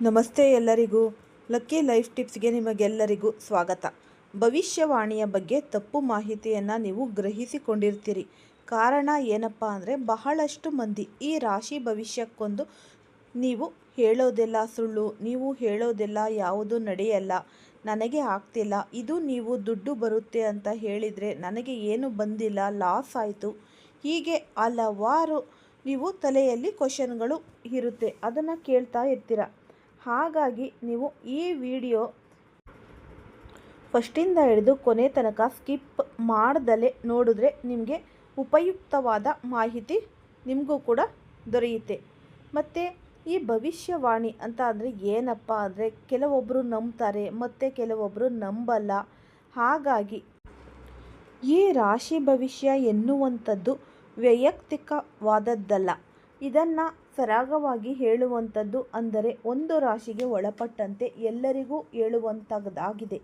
ನಮಸ್ತೆ ಎಲ್ಲರಿಗೂ. Lucky life ಟಿಪ್ಸ್ಗೆ ನಿಮಗೆಲ್ಲರಿಗೂ ಸ್ವಾಗತ. ಭವಿಷ್ಯವಾಣಿಯ ಬಗ್ಗೆ ತಪ್ಪು ಮಾಹಿತಿಯನ್ನು ನೀವು ಗ್ರಹಿಸಿಕೊಂಡಿರ್ತೀರಿ. ಕಾರಣ ಏನಪ್ಪ ಅಂದರೆ ಬಹಳಷ್ಟು ಮಂದಿ ಈ ರಾಶಿ ಭವಿಷ್ಯಕ್ಕೊಂದು ನೀವು ಹೇಳೋದೆಲ್ಲ ಸುಳ್ಳು, ನೀವು ಹೇಳೋದೆಲ್ಲ ಯಾವುದು ನಡೆಯಲ್ಲ, ನನಗೆ ಆಗ್ತಿಲ್ಲ, ಇದು ನೀವು ದುಡ್ಡು ಬರುತ್ತೆ ಅಂತ ಹೇಳಿದರೆ ನನಗೆ ಏನು ಬಂದಿಲ್ಲ, ಲಾಸ್ ಆಯಿತು. ಹೀಗೆ ಹಲವಾರು ನೀವು ತಲೆಯಲ್ಲಿ ಕ್ವಶನ್ಗಳು ಇರುತ್ತೆ. ಅದನ್ನು ಕೇಳ್ತಾ ಇರ್ತೀರ. ಹಾಗಾಗಿ ನೀವು ಈ ವಿಡಿಯೋ ಫಸ್ಟಿಂದ ಹಿಡಿದು ಕೊನೆ ತನಕ ಸ್ಕಿಪ್ ಮಾಡ್ದಲೇ ನೋಡಿದ್ರೆ ನಿಮಗೆ ಉಪಯುಕ್ತವಾದ ಮಾಹಿತಿ ನಿಮಗೂ ಕೂಡ ದೊರೆಯುತ್ತೆ. ಮತ್ತು ಈ ಭವಿಷ್ಯವಾಣಿ ಅಂತ ಅಂದರೆ ಏನಪ್ಪ ಅಂದರೆ ಕೆಲವೊಬ್ಬರು ನಂಬ್ತಾರೆ, ಮತ್ತು ಕೆಲವೊಬ್ಬರು ನಂಬಲ್ಲ. ಹಾಗಾಗಿ ಈ ರಾಶಿ ಭವಿಷ್ಯ ಎನ್ನುವಂಥದ್ದು ವೈಯಕ್ತಿಕವಾದದ್ದಲ್ಲ ಇದನ್ನು ಸರಾಗವಾಗಿ ಹೇಳುವಂಥದ್ದು ಅಂದರೆ ಒಂದು ರಾಶಿಗೆ ಒಳಪಟ್ಟಂತೆ ಎಲ್ಲರಿಗೂ ಹೇಳುವಂಥದ್ದಾಗಿದೆ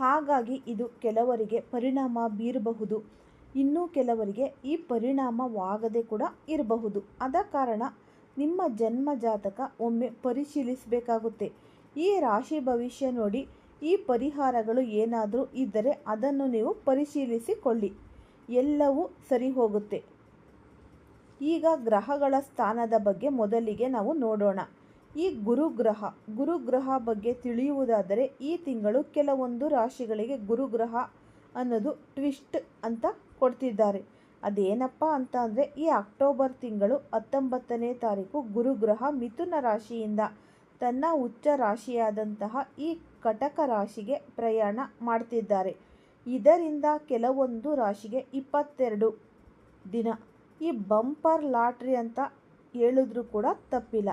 ಹಾಗಾಗಿ ಇದು ಕೆಲವರಿಗೆ ಪರಿಣಾಮ ಬೀರಬಹುದು. ಇನ್ನೂ ಕೆಲವರಿಗೆ ಈ ಪರಿಣಾಮವಾಗದೆ ಕೂಡ ಇರಬಹುದು. ಆದ ಕಾರಣ ನಿಮ್ಮ ಜನ್ಮ ಜಾತಕ ಒಮ್ಮೆ ಪರಿಶೀಲಿಸಬೇಕಾಗುತ್ತೆ. ಈ ರಾಶಿ ಭವಿಷ್ಯ ನೋಡಿ, ಈ ಪರಿಹಾರಗಳು ಏನಾದರೂ ಇದ್ದರೆ ಅದನ್ನು ನೀವು ಪರಿಶೀಲಿಸಿಕೊಳ್ಳಿ. ಎಲ್ಲವೂ ಸರಿ ಹೋಗುತ್ತೆ ಈಗ ಗ್ರಹಗಳ ಸ್ಥಾನದ ಬಗ್ಗೆ ಮೊದಲಿಗೆ ನಾವು ನೋಡೋಣ. ಈ ಗುರುಗ್ರಹ ಗುರುಗ್ರಹ ಬಗ್ಗೆ ತಿಳಿಯುವುದಾದರೆ ಈ ತಿಂಗಳು ಕೆಲವೊಂದು ರಾಶಿಗಳಿಗೆ ಗುರುಗ್ರಹ ಅನ್ನೋದು ಟ್ವಿಸ್ಟ್ ಅಂತ ಕೊಡ್ತಿದ್ದಾರೆ. ಅದೇನಪ್ಪ ಅಂತ ಅಂದರೆ ಈ ಅಕ್ಟೋಬರ್ ತಿಂಗಳು ಹತ್ತೊಂಬತ್ತನೇ ತಾರೀಕು ಗುರುಗ್ರಹ ಮಿಥುನ ರಾಶಿಯಿಂದ ತನ್ನ ಉಚ್ಚ ರಾಶಿಯಾದಂತಹ ಈ ಕಟಕ ರಾಶಿಗೆ ಪ್ರಯಾಣ ಮಾಡ್ತಿದ್ದಾರೆ. ಇದರಿಂದ ಕೆಲವೊಂದು ರಾಶಿಗೆ ಇಪ್ಪತ್ತೆರಡು ದಿನ ಈ ಬಂಪರ್ ಲಾಟ್ರಿ ಅಂತ ಹೇಳಿದ್ರೂ ಕೂಡ ತಪ್ಪಿಲ್ಲ.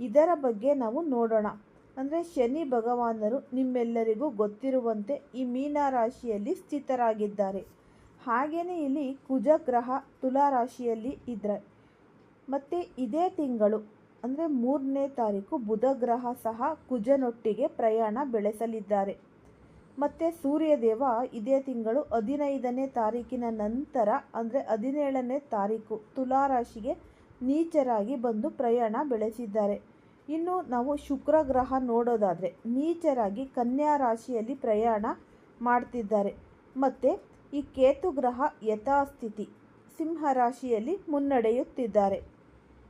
ಇದರ ಬಗ್ಗೆ ನಾವು ನೋಡೋಣ. ಅಂದರೆ ಶನಿ ಭಗವಾನರು ನಿಮ್ಮೆಲ್ಲರಿಗೂ ಗೊತ್ತಿರುವಂತೆ ಈ ಮೀನ ರಾಶಿಯಲ್ಲಿ ಸ್ಥಿತರಾಗಿದ್ದಾರೆ. ಹಾಗೆಯೇ ಇಲ್ಲಿ ಕುಜ ಗ್ರಹ ತುಲಾ ರಾಶಿಯಲ್ಲಿ ಇದ್ರೆ. ಮತ್ತು ಇದೇ ತಿಂಗಳು, ಅಂದರೆ ಮೂರನೇ ತಾರೀಕು ಬುಧ ಗ್ರಹ ಸಹ ಕುಜನೊಟ್ಟಿಗೆ ಪ್ರಯಾಣ ಬೆಳೆಸಲಿದ್ದಾರೆ. ಮತ್ತು ಸೂರ್ಯದೇವ ಇದೇ ತಿಂಗಳು ಹದಿನೈದನೇ ತಾರೀಕಿನ ನಂತರ, ಅಂದರೆ ಹದಿನೇಳನೇ ತಾರೀಕು ತುಲಾ ರಾಶಿಗೆ ನೀಚರಾಗಿ ಬಂದು ಪ್ರಯಾಣ ಬೆಳೆಸಿದ್ದಾರೆ. ಇನ್ನು ನಾವು ಶುಕ್ರ ಗ್ರಹ ನೋಡೋದಾದರೆ, ನೀಚರಾಗಿ ಕನ್ಯಾ ರಾಶಿಯಲ್ಲಿ ಪ್ರಯಾಣ ಮಾಡ್ತಿದ್ದಾರೆ. ಮತ್ತು ಈ ಕೇತು ಗ್ರಹ ಯಥಾಸ್ಥಿತಿ, ಸಿಂಹ ರಾಶಿಯಲ್ಲಿ ಮುನ್ನಡೆಯುತ್ತಿದ್ದಾರೆ.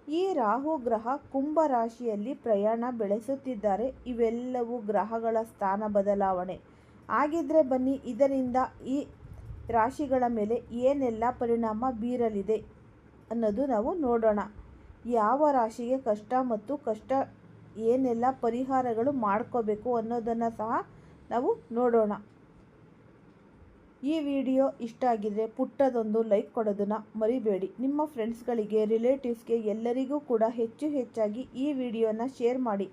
ಈ ರಾಹು ಗ್ರಹ ಕುಂಭ ರಾಶಿಯಲ್ಲಿ ಪ್ರಯಾಣ ಬೆಳೆಸುತ್ತಿದ್ದಾರೆ. ಇವೆಲ್ಲವೂ ಗ್ರಹಗಳ ಸ್ಥಾನ ಬದಲಾವಣೆ. ಹಾಗಿದ್ರೆ ಬನ್ನಿ, ಇದರಿಂದ ಈ ರಾಶಿಗಳ ಮೇಲೆ ಏನೆಲ್ಲ ಪರಿಣಾಮ ಬೀರಲಿದೆ ಅನ್ನೋದು ನಾವು ನೋಡೋಣ. ಯಾವ ರಾಶಿಗೆ ಕಷ್ಟ ಮತ್ತು ಕಷ್ಟ ಏನೆಲ್ಲ ಪರಿಹಾರಗಳು ಮಾಡ್ಕೋಬೇಕು ಅನ್ನೋದನ್ನು ಸಹ ನಾವು ನೋಡೋಣ. ಈ ವಿಡಿಯೋ ಇಷ್ಟ ಆಗಿದ್ರೆ ಪುಟ್ಟದೊಂದು ಲೈಕ್ ಕೊಡೋದನ್ನು ಮರಿಬೇಡಿ. ನಿಮ್ಮ ಫ್ರೆಂಡ್ಸ್ಗಳಿಗೆ ರಿಲೇಟಿವ್ಸ್ಗೆ ಎಲ್ಲರಿಗೂ ಕೂಡ ಹೆಚ್ಚು ಹೆಚ್ಚಾಗಿ ಈ ವಿಡಿಯೋನ ಶೇರ್ ಮಾಡಿ.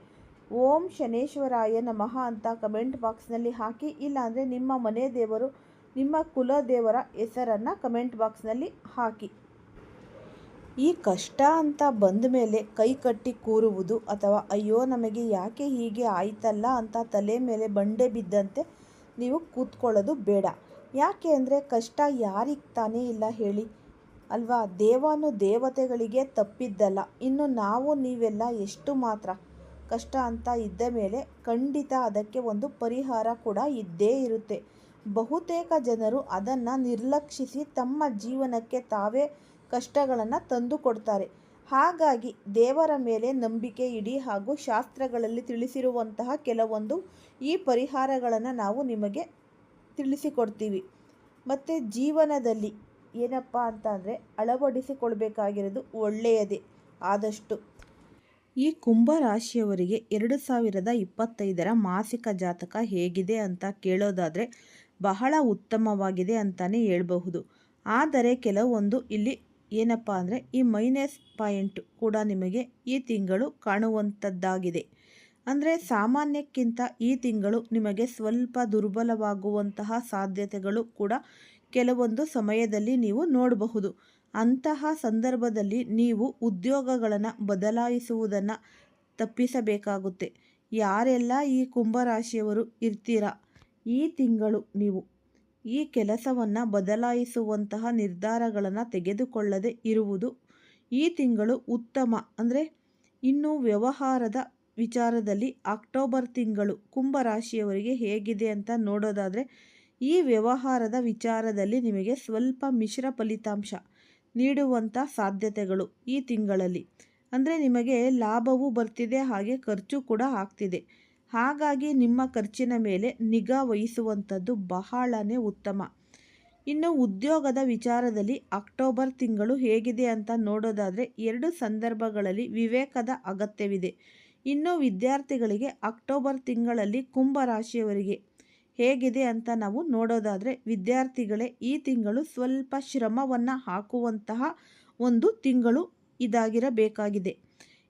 ಓಂ ಶನೇಶ್ವರಾಯ ನಮಃ ಅಂತ ಕಮೆಂಟ್ ಬಾಕ್ಸ್ನಲ್ಲಿ ಹಾಕಿ, ಇಲ್ಲಾಂದರೆ ನಿಮ್ಮ ಮನೆ ದೇವರು, ನಿಮ್ಮ ಕುಲ ದೇವರ ಹೆಸರನ್ನು ಕಮೆಂಟ್ ಬಾಕ್ಸ್ನಲ್ಲಿ ಹಾಕಿ. ಈ ಕಷ್ಟ ಅಂತ ಬಂದ ಮೇಲೆ ಕೈ ಕಟ್ಟಿ ಕೂರುವುದು ಅಥವಾ ಅಯ್ಯೋ ನಮಗೆ ಯಾಕೆ ಹೀಗೆ ಆಯ್ತಲ್ಲ ಅಂತ ತಲೆ ಮೇಲೆ ಬಂಡೆ ಬಿದ್ದಂತೆ ನೀವು ಕೂತ್ಕೊಳ್ಳೋದು ಬೇಡ. ಯಾಕೆ ಅಂದರೆ ಕಷ್ಟ ಯಾರಿಗೆ ತಾನೇ ಇಲ್ಲ ಹೇಳಿ. ಅಲ್ವಾ? ದೇವಾನು ದೇವತೆಗಳಿಗೆ ತಪ್ಪಿದ್ದಲ್ಲ. ಇನ್ನು ನಾವು ನೀವೆಲ್ಲ ಎಷ್ಟು ಮಾತ್ರ ಕಷ್ಟ ಅಂತ ಇದ್ದ ಮೇಲೆ ಖಂಡಿತ ಅದಕ್ಕೆ ಒಂದು ಪರಿಹಾರ ಕೂಡ ಇದ್ದೇ ಇರುತ್ತೆ. ಬಹುತೇಕ ಜನರು ಅದನ್ನು ನಿರ್ಲಕ್ಷಿಸಿ ತಮ್ಮ ಜೀವನಕ್ಕೆ ತಾವೇ ಕಷ್ಟಗಳನ್ನು ತಂದು ಕೊಡ್ತಾರೆ. ಹಾಗಾಗಿ ದೇವರ ಮೇಲೆ ನಂಬಿಕೆ ಇಡಿ ಹಾಗೂ ಶಾಸ್ತ್ರಗಳಲ್ಲಿ ತಿಳಿಸಿರುವಂತಹ ಕೆಲವೊಂದು ಈ ಪರಿಹಾರಗಳನ್ನು ನಾವು ನಿಮಗೆ ತಿಳಿಸಿಕೊಡ್ತೀವಿ. ಮತ್ತು ಜೀವನದಲ್ಲಿ ಏನಪ್ಪ ಅಂತ ಅಂದರೆ ಅಳವಡಿಸಿಕೊಳ್ಬೇಕಾಗಿರೋದು ಒಳ್ಳೆಯದೇ. ಆದಷ್ಟು ಈ ಕುಂಭ ರಾಶಿಯವರಿಗೆ ಎರಡು ಸಾವಿರದ ಇಪ್ಪತ್ತೈದರ ಮಾಸಿಕ ಜಾತಕ ಹೇಗಿದೆ ಅಂತ ಕೇಳೋದಾದರೆ ಬಹಳ ಉತ್ತಮವಾಗಿದೆ ಅಂತಲೇ ಹೇಳಬಹುದು. ಆದರೆ ಕೆಲವೊಂದು ಇಲ್ಲಿ ಏನಪ್ಪ ಅಂದರೆ ಈ ಮೈನಸ್ ಪಾಯಿಂಟ್ ಕೂಡ ನಿಮಗೆ ಈ ತಿಂಗಳು ಕಾಣುವಂಥದ್ದಾಗಿದೆ ಅಂದರೆ ಸಾಮಾನ್ಯಕ್ಕಿಂತ ಈ ತಿಂಗಳು ನಿಮಗೆ ಸ್ವಲ್ಪ ದುರ್ಬಲವಾಗುವಂತಹ ಸಾಧ್ಯತೆಗಳು ಕೂಡ ಕೆಲವೊಂದು ಸಮಯದಲ್ಲಿ ನೀವು ನೋಡಬಹುದು. ಅಂತಹ ಸಂದರ್ಭದಲ್ಲಿ ನೀವು ಉದ್ಯೋಗಗಳನ್ನು ಬದಲಾಯಿಸುವುದನ್ನು ತಪ್ಪಿಸಬೇಕಾಗುತ್ತೆ. ಯಾರೆಲ್ಲ ಈ ಕುಂಭರಾಶಿಯವರು ಇರ್ತೀರಾ? ಈ ತಿಂಗಳು ನೀವು. ಈ ಕೆಲಸವನ್ನು ಬದಲಾಯಿಸುವಂತಹ ನಿರ್ಧಾರಗಳನ್ನು ತೆಗೆದುಕೊಳ್ಳದೆ ಇರುವುದು ಈ ತಿಂಗಳು ಉತ್ತಮ. ಅಂದರೆ ಇನ್ನು ವ್ಯವಹಾರದ ವಿಚಾರದಲ್ಲಿ ಅಕ್ಟೋಬರ್ ತಿಂಗಳು ಕುಂಭರಾಶಿಯವರಿಗೆ ಹೇಗಿದೆ ಅಂತ ನೋಡೋದಾದರೆ ಈ ವ್ಯವಹಾರದ ವಿಚಾರದಲ್ಲಿ ನಿಮಗೆ ಸ್ವಲ್ಪ ಮಿಶ್ರ ಫಲಿತಾಂಶ. ನೀಡುವಂಥ ಸಾಧ್ಯತೆಗಳು ಈ ತಿಂಗಳಲ್ಲಿ. ಅಂದರೆ ನಿಮಗೆ ಲಾಭವೂ ಬರ್ತಿದೆ, ಹಾಗೆ ಖರ್ಚು ಕೂಡ ಆಗ್ತಿದೆ. ಹಾಗಾಗಿ ನಿಮ್ಮ ಖರ್ಚಿನ ಮೇಲೆ ನಿಗಾ ವಹಿಸುವಂಥದ್ದು ಬಹಳನೇ ಉತ್ತಮ. ಇನ್ನು ಉದ್ಯೋಗದ ವಿಚಾರದಲ್ಲಿ ಅಕ್ಟೋಬರ್ ತಿಂಗಳು ಹೇಗಿದೆ ಅಂತ ನೋಡೋದಾದರೆ ಎರಡು ಸಂದರ್ಭಗಳಲ್ಲಿ ವಿವೇಕದ ಅಗತ್ಯವಿದೆ. ಇನ್ನು ವಿದ್ಯಾರ್ಥಿಗಳಿಗೆ ಅಕ್ಟೋಬರ್ ತಿಂಗಳಲ್ಲಿ ಕುಂಭ ರಾಶಿಯವರಿಗೆ ಹೇಗಿದೆ ಅಂತ ನಾವು ನೋಡೋದಾದರೆ ವಿದ್ಯಾರ್ಥಿಗಳೇ ಈ ತಿಂಗಳು ಸ್ವಲ್ಪ ಶ್ರಮವನ್ನು ಹಾಕುವಂತಹ ಒಂದು ತಿಂಗಳು ಇದಾಗಿರಬೇಕಾಗಿದೆ.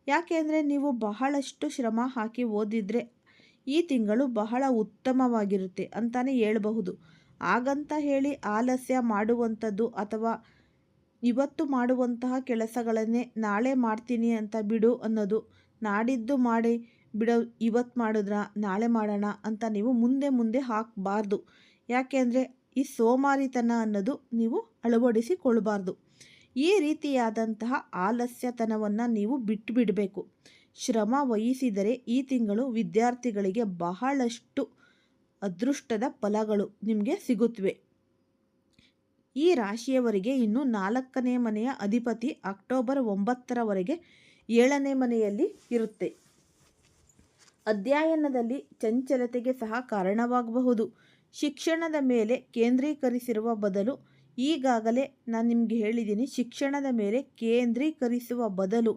ಯಾಕೆಂದರೆ ನೀವು ಬಹಳಷ್ಟು ಶ್ರಮ ಹಾಕಿ ಓದಿದರೆ ಈ ತಿಂಗಳು ಬಹಳ ಉತ್ತಮವಾಗಿರುತ್ತೆ ಅಂತಲೇ ಹೇಳಬಹುದು. ಹಾಗಂತ ಹೇಳಿ ಆಲಸ್ಯ ಮಾಡುವಂಥದ್ದು ಅಥವಾ ಇವತ್ತು ಮಾಡುವಂತಹ ಕೆಲಸಗಳನ್ನೇ ನಾಳೆ ಮಾಡ್ತೀನಿ ಅಂತ ಬಿಡು ಅನ್ನೋದು ನಾಡಿದ್ದು ಮಾಡಿ ಬಿಡೋ ಇವತ್ತು ಮಾಡಿದ್ರ, ನಾಳೆ ಮಾಡೋಣ ಅಂತ ನೀವು ಮುಂದೆ ಮುಂದೆ ಹಾಕಬಾರ್ದು. ಯಾಕೆಂದರೆ ಈ ಸೋಮಾರಿತನ ಅನ್ನೋದು ನೀವು ಅಳವಡಿಸಿಕೊಳ್ಬಾರ್ದು. ಈ ರೀತಿಯಾದಂತಹ ಆಲಸ್ಯತನವನ್ನು ನೀವು ಬಿಟ್ಟು ಬಿಡಬೇಕು ಶ್ರಮ ವಹಿಸಿದರೆ ಈ ತಿಂಗಳು ವಿದ್ಯಾರ್ಥಿಗಳಿಗೆ ಬಹಳಷ್ಟು ಅದೃಷ್ಟದ ಫಲಗಳು ನಿಮಗೆ ಸಿಗುತ್ತವೆ ಈ ರಾಶಿಯವರಿಗೆ ಇನ್ನು ನಾಲ್ಕನೇ ಮನೆಯ ಅಧಿಪತಿ ಅಕ್ಟೋಬರ್ ಒಂಬತ್ತರವರೆಗೆ ಏಳನೇ ಮನೆಯಲ್ಲಿ ಇರುತ್ತೆ. ಅಧ್ಯಯನದಲ್ಲಿ ಚಂಚಲತೆಗೆ ಸಹ ಕಾರಣವಾಗಬಹುದು. ಶಿಕ್ಷಣದ ಮೇಲೆ ಕೇಂದ್ರೀಕರಿಸಿರುವ ಬದಲು, ಈಗಾಗಲೇ ನಾನು ನಿಮಗೆ ಹೇಳಿದ್ದೀನಿ ಶಿಕ್ಷಣದ ಮೇಲೆ ಕೇಂದ್ರೀಕರಿಸುವ ಬದಲು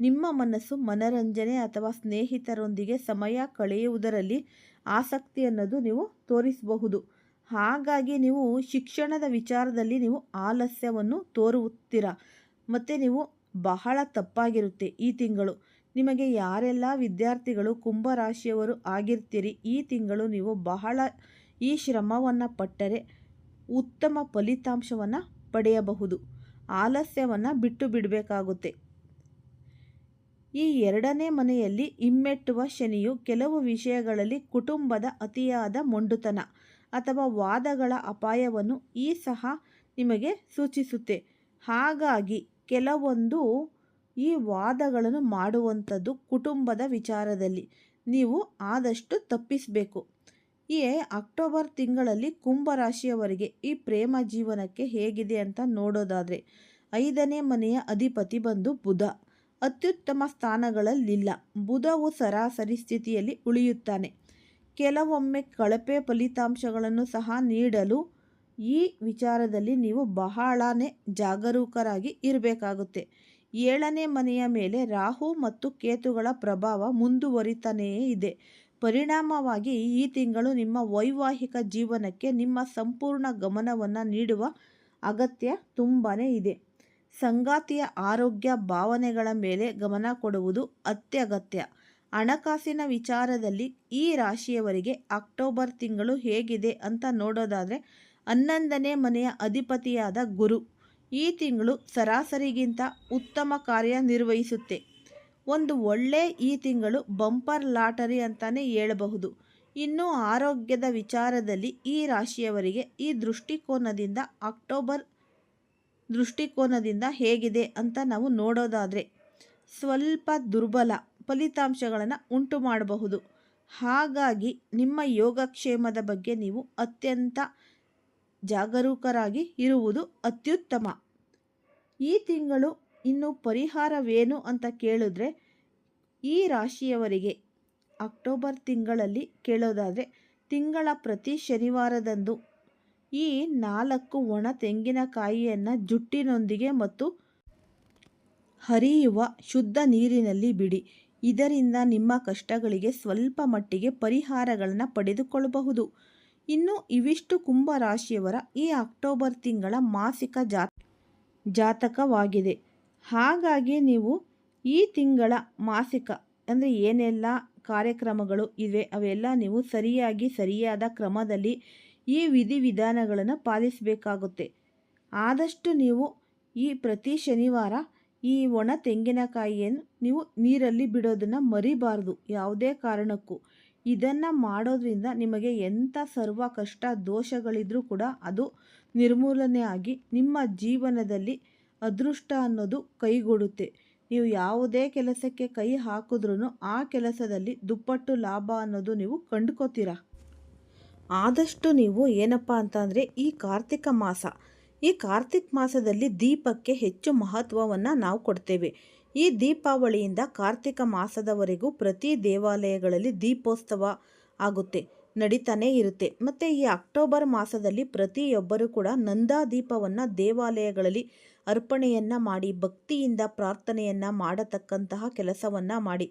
ನಿಮ್ಮ ಮನಸ್ಸು ಮನರಂಜನೆ ಅಥವಾ ಸ್ನೇಹಿತರೊಂದಿಗೆ ಸಮಯ ಕಳೆಯುವುದರಲ್ಲಿ ಆಸಕ್ತಿ ಅನ್ನೋದು ನೀವು ತೋರಿಸಬಹುದು. ಹಾಗಾಗಿ ನೀವು ಶಿಕ್ಷಣದ ವಿಚಾರದಲ್ಲಿ ನೀವು ಆಲಸ್ಯವನ್ನು ತೋರುತ್ತೀರ? ಮತ್ತು ನೀವು ಬಹಳ ತಪ್ಪಾಗಿರುತ್ತೆ ಈ ತಿಂಗಳು. ನಿಮಗೆ ಯಾರೆಲ್ಲ ವಿದ್ಯಾರ್ಥಿಗಳು ಕುಂಭರಾಶಿಯವರು ಆಗಿರ್ತೀರಿ, ಈ ತಿಂಗಳು ನೀವು ಬಹಳ ಈ ಶ್ರಮವನ್ನು ಪಟ್ಟರೆ ಉತ್ತಮ ಫಲಿತಾಂಶವನ್ನು ಪಡೆಯಬಹುದು. ಆಲಸ್ಯವನ್ನು ಬಿಟ್ಟು ಬಿಡಬೇಕಾಗುತ್ತೆ. ಈ ಎರಡನೇ ಮನೆಯಲ್ಲಿ ಹಿಮ್ಮೆಟ್ಟುವ ಶನಿಯು ಕೆಲವು ವಿಷಯಗಳಲ್ಲಿ ಕುಟುಂಬದ ಅತಿಯಾದ ಮೊಂಡುತನ ಅಥವಾ ವಾದಗಳ ಅಪಾಯವನ್ನು ಈ ಸಹ ನಿಮಗೆ ಸೂಚಿಸುತ್ತೆ. ಹಾಗಾಗಿ ಕೆಲವೊಂದು ಈ ವಾದಗಳನ್ನು ಮಾಡುವಂಥದ್ದು ಕುಟುಂಬದ ವಿಚಾರದಲ್ಲಿ. ನೀವು ಆದಷ್ಟು ತಪ್ಪಿಸಬೇಕು. ಈ ಅಕ್ಟೋಬರ್ ತಿಂಗಳಲ್ಲಿ ಕುಂಭರಾಶಿಯವರಿಗೆ ಈ ಪ್ರೇಮ ಜೀವನಕ್ಕೆ ಹೇಗಿದೆ ಅಂತ ನೋಡೋದಾದರೆ, ಐದನೇ ಮನೆಯ ಅಧಿಪತಿ ಬಂದು ಬುಧ. ಅತ್ಯುತ್ತಮ ಸ್ಥಾನಗಳಲ್ಲಿಲ್ಲ. ಬುಧವು ಸರಾಸರಿ ಸ್ಥಿತಿಯಲ್ಲಿ ಉಳಿಯುತ್ತಾನೆ. ಕೆಲವೊಮ್ಮೆ ಕಳಪೆ ಫಲಿತಾಂಶಗಳನ್ನು ಸಹ ನೀಡಲು ಈ ವಿಚಾರದಲ್ಲಿ ನೀವು ಬಹಳನೇ ಜಾಗರೂಕರಾಗಿ ಇರಬೇಕಾಗುತ್ತೆ. ಏಳನೇ ಮನೆಯ ಮೇಲೆ ರಾಹು ಮತ್ತು ಕೇತುಗಳ ಪ್ರಭಾವ ಮುಂದುವರಿತಾನೇ ಇದೆ. ಪರಿಣಾಮವಾಗಿ ಈ ತಿಂಗಳು ನಿಮ್ಮ ವೈವಾಹಿಕ ಜೀವನಕ್ಕೆ ನಿಮ್ಮ ಸಂಪೂರ್ಣ ಗಮನವನ್ನು ನೀಡುವ ಅಗತ್ಯ ತುಂಬಾ ಇದೆ. ಸಂಗಾತಿಯ ಆರೋಗ್ಯ ಭಾವನೆಗಳ ಮೇಲೆ ಗಮನ ಕೊಡುವುದು ಅತ್ಯಗತ್ಯ. ಹಣಕಾಸಿನ ವಿಚಾರದಲ್ಲಿ ಈ ರಾಶಿಯವರಿಗೆ ಅಕ್ಟೋಬರ್ ತಿಂಗಳು ಹೇಗಿದೆ ಅಂತ ನೋಡೋದಾದರೆ ಹನ್ನೊಂದನೇ ಮನೆಯ ಅಧಿಪತಿಯಾದ ಗುರು. ಈ ತಿಂಗಳು ಸರಾಸರಿಗಿಂತ ಉತ್ತಮ ಕಾರ್ಯ ನಿರ್ವಹಿಸುತ್ತೆ. ಒಂದು ಒಳ್ಳೆ ಈ ತಿಂಗಳು ಬಂಪರ್ ಲಾಟರಿ ಅಂತಲೇ ಹೇಳಬಹುದು. ಇನ್ನು ಆರೋಗ್ಯದ ವಿಚಾರದಲ್ಲಿ ಈ ರಾಶಿಯವರಿಗೆ ಈ ದೃಷ್ಟಿಕೋನದಿಂದ ಅಕ್ಟೋಬರ್ ದೃಷ್ಟಿಕೋನದಿಂದ ಹೇಗಿದೆ ಅಂತ ನಾವು ನೋಡೋದಾದರೆ ಸ್ವಲ್ಪ ದುರ್ಬಲ ಫಲಿತಾಂಶಗಳನ್ನು ಉಂಟು ಮಾಡಬಹುದು. ಹಾಗಾಗಿ ನಿಮ್ಮ ಯೋಗಕ್ಷೇಮದ ಬಗ್ಗೆ ನೀವು ಅತ್ಯಂತ ಜಾಗರೂಕರಾಗಿ ಇರುವುದು ಅತ್ಯುತ್ತಮ. ಈ ತಿಂಗಳು ಇನ್ನು ಪರಿಹಾರವೇನು ಅಂತ ಕೇಳಿದ್ರೆ, ಈ ರಾಶಿಯವರಿಗೆ ಅಕ್ಟೋಬರ್ ತಿಂಗಳಲ್ಲಿ ಕೇಳೋದಾದರೆ, ತಿಂಗಳ ಪ್ರತಿ ಶನಿವಾರದಂದು ಈ ನಾಲ್ಕು ಒಣ ತೆಂಗಿನಕಾಯಿಯನ್ನು ಜುಟ್ಟಿನೊಂದಿಗೆ ಮತ್ತು ಹರಿಯುವ ಶುದ್ಧ ನೀರಿನಲ್ಲಿ ಬಿಡಿ. ಇದರಿಂದ ನಿಮ್ಮ ಕಷ್ಟಗಳಿಗೆ ಸ್ವಲ್ಪ ಮಟ್ಟಿಗೆ ಪರಿಹಾರಗಳನ್ನು ಪಡೆದುಕೊಳ್ಳಬಹುದು. ಇನ್ನು ಇವಿಷ್ಟು ಕುಂಭ ರಾಶಿಯವರ ಈ ಅಕ್ಟೋಬರ್ ತಿಂಗಳ ಮಾಸಿಕ ಜಾತ, ಜಾತಕವಾಗಿದೆ. ಹಾಗಾಗಿ ನೀವು ಈ ತಿಂಗಳ ಮಾಸಿಕ ಅಂದರೆ ಏನೆಲ್ಲ ಕಾರ್ಯಕ್ರಮಗಳು ಇವೆ ಅವೆಲ್ಲ ನೀವು ಸರಿಯಾಗಿ ಸರಿಯಾದ ಕ್ರಮದಲ್ಲಿ ಈ ವಿಧಿವಿಧಾನಗಳನ್ನು ಪಾಲಿಸಬೇಕಾಗುತ್ತೆ. ಆದಷ್ಟು ನೀವು ಈ ಪ್ರತಿ ಶನಿವಾರ ಈ ಒಣ ತೆಂಗಿನಕಾಯಿಯನ್ನು ನೀವು ನೀರಲ್ಲಿ ಬಿಡೋದನ್ನು ಮರಿಬಾರ್ದು ಯಾವುದೇ ಕಾರಣಕ್ಕೂ. ಇದನ್ನು ಮಾಡೋದ್ರಿಂದ ನಿಮಗೆ ಎಂಥ ಸರ್ವ ಕಷ್ಟ ದೋಷಗಳಿದ್ರೂ ಕೂಡ ಅದು ನಿರ್ಮೂಲನೆ ಆಗಿ ನಿಮ್ಮ ಜೀವನದಲ್ಲಿ ಅದೃಷ್ಟ ಅನ್ನೋದು ಕೈಗೂಡುತ್ತೆ. ನೀವು ಯಾವುದೇ ಕೆಲಸಕ್ಕೆ ಕೈ ಹಾಕಿದ್ರೂ ಆ ಕೆಲಸದಲ್ಲಿ ದುಪ್ಪಟ್ಟು ಲಾಭ ಅನ್ನೋದು ನೀವು ಕಂಡುಕೋತೀರ. ಆದಷ್ಟು ನೀವು ಏನಪ್ಪ ಅಂತಂದರೆ ಈ ಕಾರ್ತಿಕ ಮಾಸ, ಈ ಕಾರ್ತಿಕ್ ಮಾಸದಲ್ಲಿ ದೀಪಕ್ಕೆ ಹೆಚ್ಚು ಮಹತ್ವವನ್ನು ನಾವು ಕೊಡ್ತೇವೆ. ಈ ದೀಪಾವಳಿಯಿಂದ ಕಾರ್ತಿಕ ಮಾಸದವರೆಗೂ ಪ್ರತಿ ದೇವಾಲಯಗಳಲ್ಲಿ ದೀಪೋತ್ಸವ ಆಗುತ್ತೆ, ನಡೀತಾನೇ ಇರುತ್ತೆ. ಮತ್ತು ಈ ಅಕ್ಟೋಬರ್ ಮಾಸದಲ್ಲಿ ಪ್ರತಿಯೊಬ್ಬರೂ ಕೂಡ ನಂದಾ ದೀಪವನ್ನು ದೇವಾಲಯಗಳಲ್ಲಿ ಅರ್ಪಣೆಯನ್ನು ಮಾಡಿ, ಭಕ್ತಿಯಿಂದ ಪ್ರಾರ್ಥನೆಯನ್ನು ಮಾಡತಕ್ಕಂತಹ ಕೆಲಸವನ್ನು ಮಾಡಿ.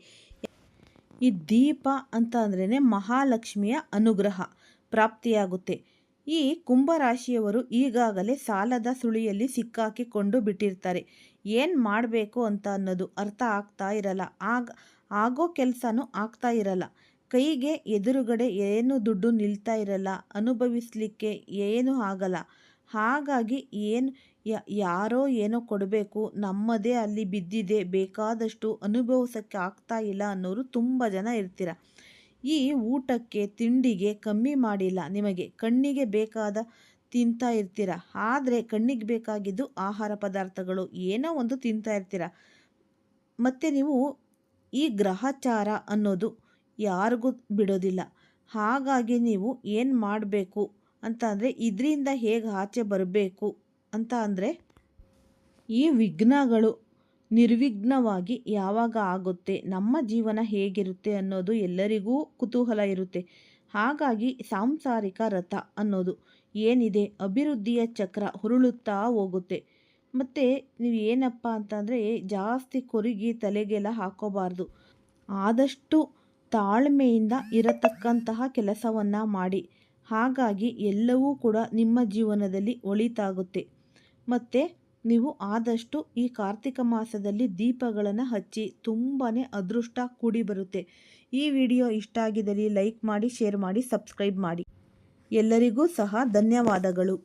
ಈ ದೀಪ ಅಂತ ಅಂದ್ರೇ ಮಹಾಲಕ್ಷ್ಮಿಯ ಅನುಗ್ರಹ, ಪ್ರಾಪ್ತಿಯಾಗುತ್ತೆ. ಈ ಕುಂಭರಾಶಿಯವರು ಈಗಾಗಲೇ ಸಾಲದ ಸುಳಿಯಲ್ಲಿ ಸಿಕ್ಕಾಕಿಕೊಂಡು ಬಿಟ್ಟಿರ್ತಾರೆ. ಏನು ಮಾಡಬೇಕು ಅಂತ ಅನ್ನೋದು ಅರ್ಥ ಆಗ್ತಾ ಇರಲ್ಲ. ಆಗ, ಆಗೋ ಕೆಲಸನೂ ಆಗ್ತಾ ಇರಲ್ಲ. ಕೈಗೆ ಎದುರುಗಡೆ ಏನು ದುಡ್ಡು ನಿಲ್ತಾ ಇರಲ್ಲ. ಅನುಭವಿಸಲಿಕ್ಕೆ ಏನೂ ಆಗಲ್ಲ. ಹಾಗಾಗಿ ಏನು ಯಾರೋ ಏನೋ ಕೊಡಬೇಕು. ನಮ್ಮದೇ ಅಲ್ಲಿ ಬಿದ್ದಿದೆ. ಬೇಕಾದಷ್ಟು ಅನುಭವಿಸೋಕ್ಕೆ ಆಗ್ತಾ ಇಲ್ಲ ಅನ್ನೋರು ತುಂಬ ಜನ ಇರ್ತೀರ. ಈ ಊಟಕ್ಕೆ ತಿಂಡಿಗೆ ಕಮ್ಮಿ ಮಾಡಿಲ್ಲ. ನಿಮಗೆ ಕಣ್ಣಿಗೆ ಬೇಕಾದ ತಿಂತಾ ಇರ್ತೀರ. ಆದರೆ ಕಣ್ಣಿಗೆ ಬೇಕಾಗಿದ್ದು ಆಹಾರ ಪದಾರ್ಥಗಳು. ಏನೋ ಒಂದು ತಿಂತಾ ಇರ್ತೀರ. ಮತ್ತು ನೀವು ಈ ಗ್ರಹಚಾರ ಅನ್ನೋದು ಯಾರಿಗೂ ಬಿಡೋದಿಲ್ಲ. ಹಾಗಾಗಿ ನೀವು ಏನು ಮಾಡಬೇಕು ಅಂತ ಅಂದರೆ ಇದರಿಂದ ಹೇಗೆ ಆಚೆ ಬರಬೇಕು ಅಂತ ಅಂದರೆ ಈ ವಿಘ್ನಗಳು ನಿರ್ವಿಘ್ನವಾಗಿ ಯಾವಾಗ ಆಗುತ್ತೆ, ನಮ್ಮ ಜೀವನ ಹೇಗಿರುತ್ತೆ ಅನ್ನೋದು ಎಲ್ಲರಿಗೂ ಕುತೂಹಲ ಇರುತ್ತೆ. ಹಾಗಾಗಿ ಸಾಂಸಾರಿಕ ರಥ ಅನ್ನೋದು ಏನಿದೆ, ಅಭಿವೃದ್ಧಿಯ ಚಕ್ರ ಹುರುಳುತ್ತಾ ಹೋಗುತ್ತೆ. ಮತ್ತು ನೀವು ಏನಪ್ಪ ಅಂತಂದರೆ ಜಾಸ್ತಿ ಕೊರಿಗಿ ತಲೆಗೆಲ್ಲ ಹಾಕೋಬಾರ್ದು. ಆದಷ್ಟು ತಾಳ್ಮೆಯಿಂದ ಇರತಕ್ಕಂತಹ ಕೆಲಸವನ್ನು ಮಾಡಿ. ಹಾಗಾಗಿ ಎಲ್ಲವೂ ಕೂಡ ನಿಮ್ಮ ಜೀವನದಲ್ಲಿ ಒಳಿತಾಗುತ್ತೆ. ಮತ್ತು ನೀವು ಆದಷ್ಟು ಈ ಕಾರ್ತಿಕ ಮಾಸದಲ್ಲಿ ದೀಪಗಳನ್ನು ಹಚ್ಚಿ ತುಂಬಾ ಅದೃಷ್ಟ ಕೂಡಿ ಬರುತ್ತೆ. ಈ ವಿಡಿಯೋ ಇಷ್ಟ ಆಗಿದ್ದಲ್ಲಿ ಲೈಕ್ ಮಾಡಿ, ಶೇರ್ ಮಾಡಿ, ಸಬ್ಸ್ಕ್ರೈಬ್ ಮಾಡಿ. ಎಲ್ಲರಿಗೂ ಸಹ ಧನ್ಯವಾದಗಳು.